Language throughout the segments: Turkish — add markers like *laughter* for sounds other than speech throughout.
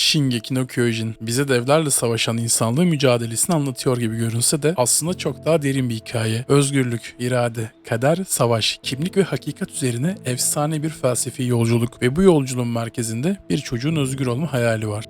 Shingeki no Kyojin bize devlerle savaşan insanlığı mücadelesini anlatıyor gibi görünse de aslında çok daha derin bir hikaye. Özgürlük, irade, kader, savaş, kimlik ve hakikat üzerine efsane bir felsefi yolculuk ve bu yolculuğun merkezinde bir çocuğun özgür olma hayali var.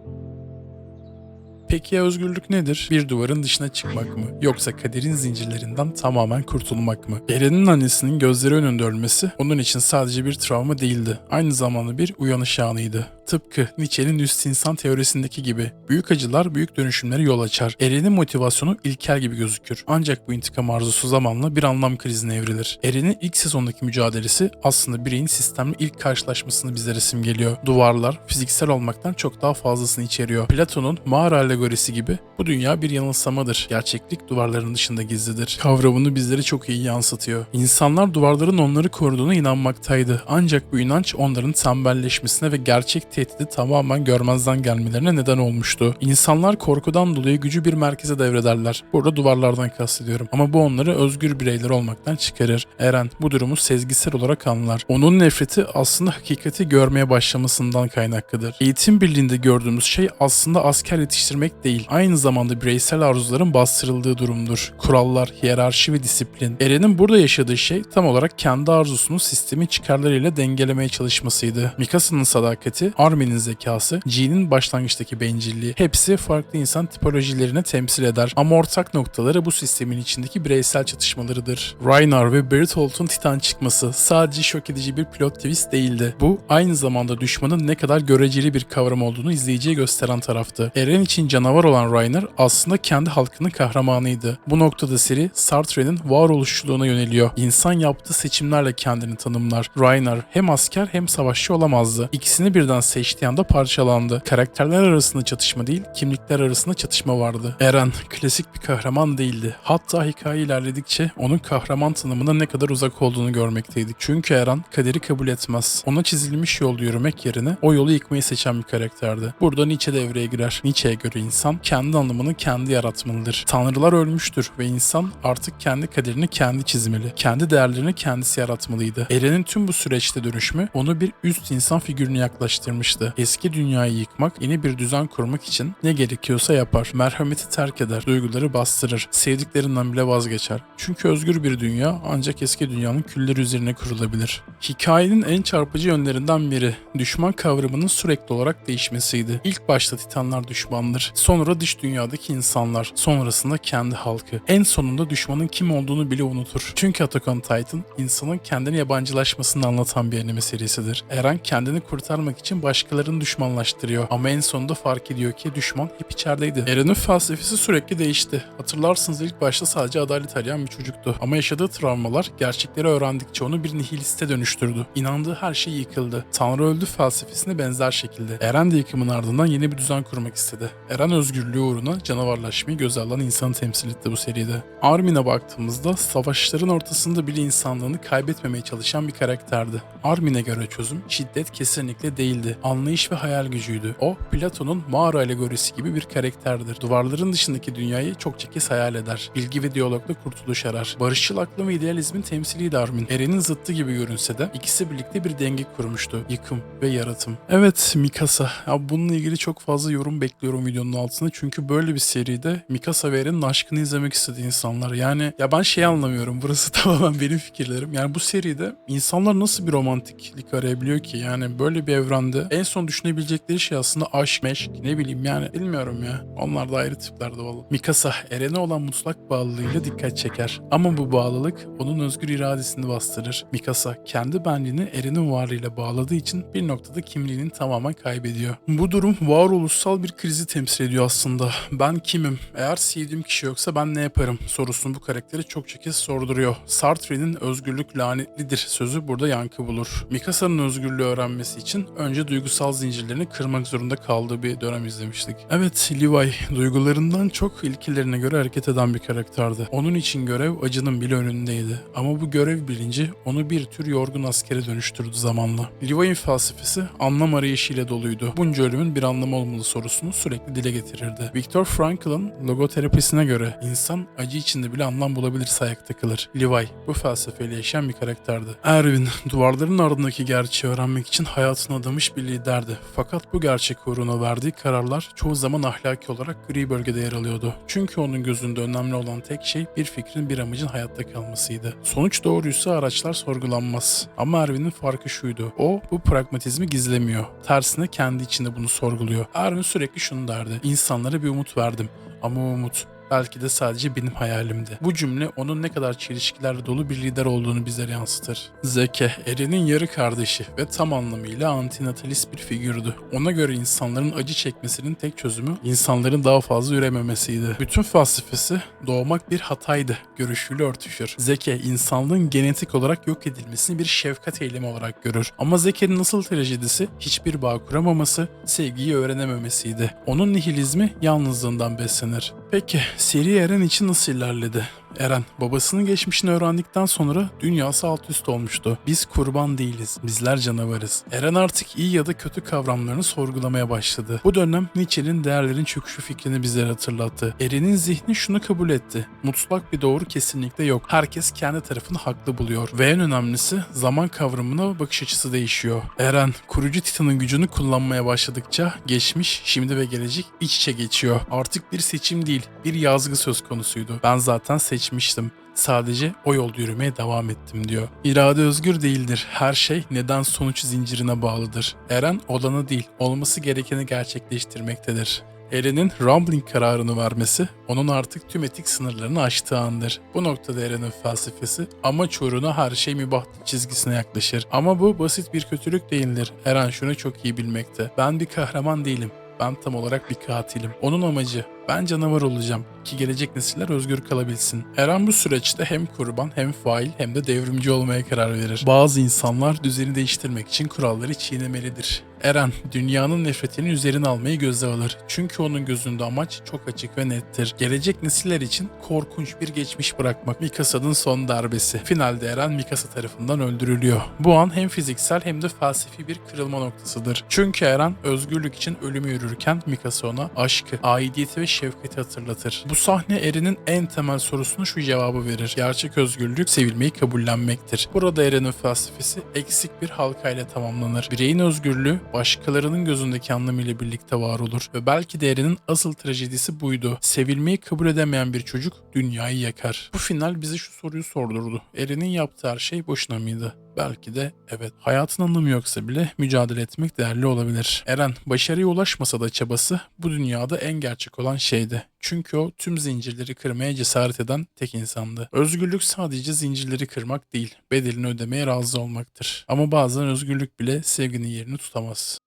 Peki ya özgürlük nedir? Bir duvarın dışına çıkmak mı? Yoksa kaderin zincirlerinden tamamen kurtulmak mı? Eren'in annesinin gözleri önünde ölmesi onun için sadece bir travma değildi. Aynı zamanda bir uyanış anıydı. Tıpkı Nietzsche'nin üst insan teorisindeki gibi büyük acılar büyük dönüşümlere yol açar. Eren'in motivasyonu ilkel gibi gözükür. Ancak bu intikam arzusu zamanla bir anlam krizine evrilir. Eren'in ilk sezondaki mücadelesi aslında bireyin sistemle ilk karşılaşmasını bizlere simgeliyor. Duvarlar fiziksel olmaktan çok daha fazlasını içeriyor. Platon'un mağara alegorisi gibi bu dünya bir yanılsamadır. Gerçeklik duvarların dışında gizlidir. Kavramını bizlere çok iyi yansıtıyor. İnsanlar duvarların onları koruduğuna inanmaktaydı. Ancak bu inanç onların tembelleşmesine ve gerçek tehdidi tamamen görmezden gelmelerine neden olmuştu. İnsanlar korkudan dolayı gücü bir merkeze devrederler. Burada duvarlardan kastediyorum. Ama bu onları özgür bireyler olmaktan çıkarır. Eren bu durumu sezgisel olarak anlar. Onun nefreti aslında hakikati görmeye başlamasından kaynaklıdır. Eğitim birliğinde gördüğümüz şey aslında asker yetiştirmek değil. Aynı zamanda bireysel arzuların bastırıldığı durumdur. Kurallar, hiyerarşi ve disiplin. Eren'in burada yaşadığı şey tam olarak kendi arzusunu sistemin çıkarlarıyla dengelemeye çalışmasıydı. Mikasa'nın sadakati, Armin'in zekası, Jean'in başlangıçtaki bencilliği hepsi farklı insan tipolojilerini temsil eder. Ama ortak noktaları bu sistemin içindeki bireysel çatışmalarıdır. Reinhar ve Berthold'un Titan çıkması sadece şok edici bir plot twist değildi. Bu aynı zamanda düşmanın ne kadar göreceli bir kavram olduğunu izleyiciye gösteren taraftı. Eren için canavar olan Reiner aslında kendi halkının kahramanıydı. Bu noktada seri Sartre'nin varoluşçuluğuna yöneliyor. İnsan yaptığı seçimlerle kendini tanımlar. Reiner hem asker hem savaşçı olamazdı. İkisini birden seçtiği anda parçalandı. Karakterler arasında çatışma değil, kimlikler arasında çatışma vardı. Eren klasik bir kahraman değildi. Hatta hikaye ilerledikçe onun kahraman tanımına ne kadar uzak olduğunu görmekteydik. Çünkü Eren kaderi kabul etmez. Ona çizilmiş yolda yürümek yerine o yolu yıkmayı seçen bir karakterdi. Burada Nietzsche devreye girer. Nietzsche'ye göre insan kendi anlamını kendi yaratmalıdır. Tanrılar ölmüştür ve insan artık kendi kaderini kendi çizmeli. Kendi değerlerini kendisi yaratmalıydı. Eren'in tüm bu süreçte dönüşümü onu bir üst insan figürüne yaklaştırmıştı. Eski dünyayı yıkmak, yeni bir düzen kurmak için ne gerekiyorsa yapar. Merhameti terk eder, duyguları bastırır, sevdiklerinden bile vazgeçer. Çünkü özgür bir dünya ancak eski dünyanın külleri üzerine kurulabilir. Hikayenin en çarpıcı yönlerinden biri düşman kavramının sürekli olarak değişmesiydi. İlk başta Titanlar düşmandır, sonra dış dünyadaki insanlar, sonrasında kendi halkı. En sonunda düşmanın kim olduğunu bile unutur. Çünkü Attack on Titan insanın kendini yabancılaşmasını anlatan bir anime serisidir. Eren kendini kurtarmak için başkalarını düşmanlaştırıyor ama en sonunda fark ediyor ki düşman hep içerideydi. Eren'in felsefesi sürekli değişti. Hatırlarsınız ilk başta sadece adalet arayan bir çocuktu ama yaşadığı travmalar gerçekleri öğrendikçe onu bir nihiliste dönüştürdü. İnandığı her şey yıkıldı. Tanrı öldü felsefesine benzer şekilde. Eren de yıkımın ardından yeni bir düzen kurmak istedi. Eren özgürlüğü uğruna canavarlaşmayı göze alan insanı temsil etti bu seride. Armin'e baktığımızda savaşların ortasında bile insanlığını kaybetmemeye çalışan bir karakterdi. Armin'e göre çözüm şiddet kesinlikle değildi. Anlayış ve hayal gücüydü. O Platon'un mağara alegorisi gibi bir karakterdir. Duvarların dışındaki dünyayı çokça kez hayal eder. Bilgi ve diyalogla kurtuluş arar. Barışçıl aklı ve idealizmin temsiliydi Armin. Eren'in zıttı gibi görünse de ikisi birlikte bir denge kurmuştu. Yıkım ve yaratım. Evet Mikasa. Ya bununla ilgili çok fazla yorum bekliyorum videonun altında. Çünkü böyle bir seride Mikasa ve Eren'in aşkını izlemek istedi insanlar. Yani ya ben şey anlamıyorum. *laughs* Burası tamamen benim fikirlerim. Yani bu seride insanlar nasıl bir romantiklik arayabiliyor ki? Yani böyle bir evrende en son düşünebilecekleri şey aslında aşk, meşk ne bileyim yani bilmiyorum ya. Onlar da ayrı tiplerdi valla. Mikasa Eren'e olan mutlak bağlılığıyla dikkat çeker. Ama bu bağlılık onun özgür iradesini bastırır. Mikasa kendi benliğini Eren'in varlığıyla bağladığı için bir noktada kimliğini tamamen kaybediyor. Bu durum varoluşsal bir krizi temsil ediyor aslında. Ben kimim? Eğer sevdiğim kişi yoksa ben ne yaparım? sorusunu bu karakteri çokça kez sorduruyor. Sartre'nin özgürlük lanetlidir sözü burada yankı bulur. Mikasa'nın özgürlüğü öğrenmesi için önce duygusal zincirlerini kırmak zorunda kaldığı bir dönem izlemiştik. Evet Levi duygularından çok ilkelerine göre hareket eden bir karakterdi. Onun için görev acının bile önündeydi. Ama bu görev bilinci onu bir tür yorgun askere dönüştürdü zamanla. Levi'nin felsefesi anlam arayışıyla doluydu. Bunca ölümün bir anlamı olmalı sorusunu sürekli dile getirirdi. Viktor Frankl'ın logoterapisine göre insan acı içinde bile anlam bulabilirse ayakta kalır. Levi bu felsefeyle yaşayan bir karakterdi. Erwin duvarların ardındaki gerçeği öğrenmek için hayatını adamış bir liderdi. Fakat bu gerçek uğruna verdiği kararlar çoğu zaman ahlaki olarak gri bölgede yer alıyordu. Çünkü onun gözünde önemli olan tek şey bir fikrin bir amacın hayatta kalmasıydı. Sonuç doğruysa araçlar sorgulanmaz. Ama Erwin'in farkı şuydu. O bu pragmatizmi gizlemiyor. Tersine kendi içinde bunu sorguluyor. Erwin sürekli şunu derdi. İnsanlara bir umut verdim. Ama umut belki de sadece benim hayalimdi. Bu cümle onun ne kadar çelişkilerle dolu bir lider olduğunu bizlere yansıtır. Zeke, Eren'in yarı kardeşi ve tam anlamıyla antinatalist bir figürdü. Ona göre insanların acı çekmesinin tek çözümü insanların daha fazla ürememesiydi. Bütün felsefesi doğmak bir hataydı görüşüyle örtüşür. Zeke, insanlığın genetik olarak yok edilmesini bir şefkat eylemi olarak görür. Ama Zeke'nin asıl trajedisi hiçbir bağ kuramaması, sevgiyi öğrenememesiydi. Onun nihilizmi yalnızlığından beslenir. Peki, seri Eren için nasıl ilerledi? Eren, babasının geçmişini öğrendikten sonra dünyası alt üst olmuştu. Biz kurban değiliz, bizler canavarız. Eren artık iyi ya da kötü kavramlarını sorgulamaya başladı. Bu dönem Nietzsche'nin değerlerin çöküşü fikrini bizlere hatırlattı. Eren'in zihni şunu kabul etti. Mutlak bir doğru kesinlikle yok. Herkes kendi tarafını haklı buluyor. Ve en önemlisi zaman kavramına bakış açısı değişiyor. Eren, kurucu Titan'ın gücünü kullanmaya başladıkça geçmiş, şimdi ve gelecek iç içe geçiyor. Artık bir seçim değil, bir yazgı söz konusuydu. Ben zaten seçmiştim. Sadece o yolda yürümeye devam ettim diyor. İrade özgür değildir. Her şey neden sonuç zincirine bağlıdır. Eren olanı değil, olması gerekeni gerçekleştirmektedir. Eren'in Rumbling kararını vermesi onun artık tüm etik sınırlarını aştığı andır. Bu noktada Eren'in felsefesi amaç uğruna her şey mübah çizgisine yaklaşır. Ama bu basit bir kötülük değildir. Eren şunu çok iyi bilmekte. Ben bir kahraman değilim. Ben tam olarak bir katilim. Onun amacı ben canavar olacağım ki gelecek nesiller özgür kalabilsin. Eren bu süreçte hem kurban hem fail hem de devrimci olmaya karar verir. Bazı insanlar düzeni değiştirmek için kuralları çiğnemelidir. Eren dünyanın nefretini üzerine almayı göze alır. Çünkü onun gözünde amaç çok açık ve nettir. Gelecek nesiller için korkunç bir geçmiş bırakmak. Mikasa'nın son darbesi. Finalde Eren Mikasa tarafından öldürülüyor. Bu an hem fiziksel hem de felsefi bir kırılma noktasıdır. Çünkü Eren özgürlük için ölümü yürürken Mikasa ona aşkı, aidiyeti ve şefkati hatırlatır. Bu sahne Eren'in en temel sorusuna şu cevabı verir. Gerçek özgürlük sevilmeyi kabullenmektir. Burada Eren'in felsefesi eksik bir halkayla tamamlanır. Bireyin özgürlüğü başkalarının gözündeki anlamıyla birlikte var olur ve belki de Eren'in asıl trajedisi buydu. Sevilmeyi kabul edemeyen bir çocuk dünyayı yakar. Bu final bize şu soruyu sordurdu. Eren'in yaptığı her şey boşuna mıydı? Belki de evet. Hayatın anlamı yoksa bile mücadele etmek değerli olabilir. Eren başarıya ulaşmasa da çabası bu dünyada en gerçek olan şeydi. Çünkü o tüm zincirleri kırmaya cesaret eden tek insandı. Özgürlük sadece zincirleri kırmak değil, bedelini ödemeye razı olmaktır. Ama bazen özgürlük bile sevginin yerini tutamaz.